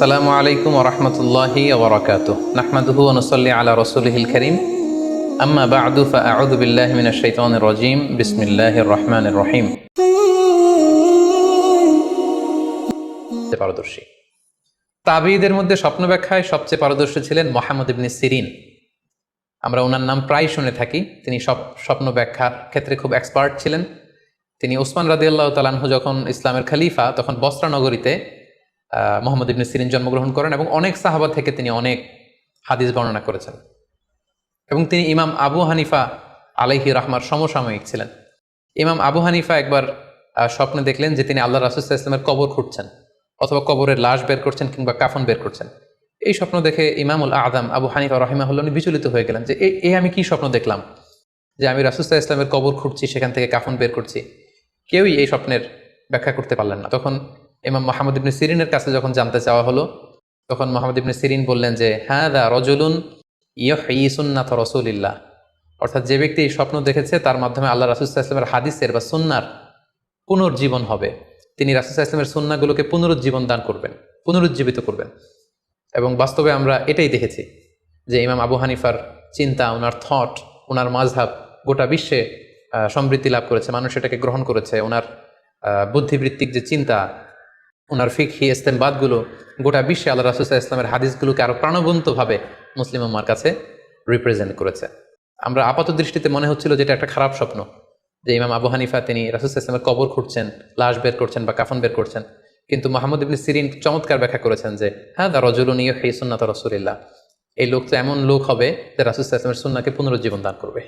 আসসালামু আলাইকুম ওরহমতুল্লাহি ওবরাকাত নাহমাদুহু অনুসল্লি আলা রসুলহিল করিম। আম্মা বাদু ফাআউযু বিল্লাহি মিনাশ শাইতানির রাজিম। বিসমিল্লাহির রহমানির রহিম। পারদর্শী। তাবিদের মধ্যে স্বপ্ন ব্যাখ্যায় সবচেয়ে পারদর্শী ছিলেন মোহাম্মদ ইবনে সিরিন। আমরা ওনার নাম প্রায় শুনে থাকি। তিনি সব স্বপ্ন ব্যাখ্যার ক্ষেত্রে খুব এক্সপার্ট ছিলেন। তিনি ওসমান রাদিয়াল্লাহ তালানহু যখন ইসলামের খলিফা তখন বস্ত্রা নগরীতে আহ, মোহাম্মদ ইবনে সিরিন জন্মগ্রহণ করেন এবং অনেক সাহাবা থেকে তিনি অনেক হাদিস বর্ণনা করেছেন। এবং তিনি ইমাম আবু হানিফা আলাইহি রাহমার সমসাময়িক ছিলেন। ইমাম আবু হানিফা একবার স্বপ্নে দেখলেন যে তিনি আল্লাহ রাসুল্লাহ ইসলামের কবর খুঁটছেন অথবা কবরের লাশ বের করছেন কিংবা কাফন বের করছেন। এই স্বপ্ন দেখে ইমামুল আদম আবু হানিফা রহিমা রহিমাহুল্লাহ উনি বিচলিত হয়ে গেলেন যে, এ- এ আমি কি স্বপ্ন দেখলাম? যে আমি রাসুস্তাহ ইসলামের কবর খুঁড়ছি, সেখান থেকে কাফন বের করছি। কেউই এই স্বপ্নের ব্যাখ্যা করতে পারলেন না। তখন ইমাম মোহাম্মদ ইবনে সিরিনের কাছে যখন জানতে চাওয়া হলো, তখন মোহাম্মদ ইবনে সিরিন বললেন যে হ্যাঁ দা রজুলুন ইয়হি সুন্নাত রসুলিল্লাহ। অর্থাৎ যে ব্যক্তি এই স্বপ্ন দেখেছে, তার মাধ্যমে আল্লাহ রাসুস্তাহ ইসলামের হাদিসের বা সুন্নার পুনর্জীবন হবে। তিনি রাসুস্তাহ ইসলামের সুন্নাগুলোকে পুনরুজ্জীবন দান করবেন, পুনরুজ্জীবিত করবেন। এবং বাস্তবে আমরা এটাই দেখেছি যে ইমাম আবু হানিফার চিন্তা, ওনার থট ওনার মাঝহাব গোটা বিশ্বে সমৃদ্ধি লাভ করেছে, মানুষ এটাকে গ্রহণ করেছে। ওনার বুদ্ধিবৃত্তিক যে চিন্তা ওনার ফিকহি, ইস্তেমবাদগুলো গোটা বিশ্বে আল্লাহ রাসুসাহ ইসলামের হাদিসগুলোকে আরও প্রাণবন্তভাবে মুসলিম উম্মার কাছে রিপ্রেজেন্ট করেছে। আমরা আপাত দৃষ্টিতে মনে হচ্ছিল যেটা একটা খারাপ স্বপ্ন, যে ইমাম আবু হানিফা তিনি রাসুসাহ ইসলামের কবর খুঁড়ছেন, লাশ বের করছেন বা কাফন বের করছেন। কিন্তু মোহাম্মদ ইবনে সিরিন চমৎকার ব্যাখ্যা করেছেন যে হ্যাঁ দা রজুলনীয় হে সুন্নাত রসুলিল্লাহ। এই লোক তো এমন লোক হবে যে রাসুসাহ ইসলামের সুন্নাকে পুনরুজ্জীবন দান করবে।